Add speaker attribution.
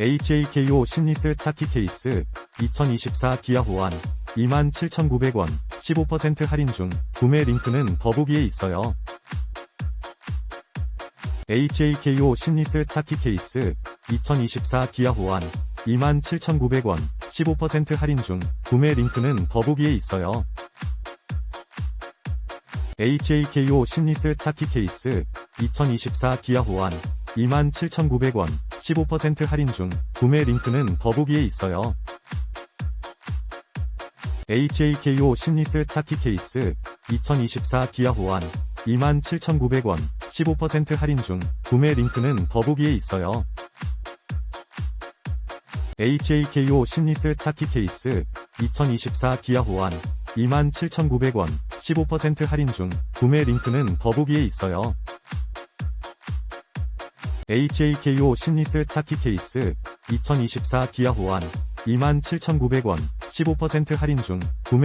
Speaker 1: HAKO 신리스 차키 케이스 2024 기아 호환 27,900원 15% 할인 중 구매 링크는 더보기에 있어요. HAKO 신리스 차키 케이스 2024 기아 호환 27,900원 15% 할인 중 구매 링크는 더보기에 있어요. HAKO 신리스 차키 케이스 2024 기아 호환 27,900원 15% 할인 중 구매 링크는 더보기에 있어요. HAKO 신리스 차키 케이스 2024 기아 호환 27,900원 15% 할인 중 구매 링크는 더보기에 있어요. HAKO 신리스 차키 케이스 2024 기아 호환 27,900원 15% 할인 중 구매 링크는 더보기에 있어요. HAKO 신리스 차키 케이스 2024 기아 호환 27,900원 15% 할인 중 구매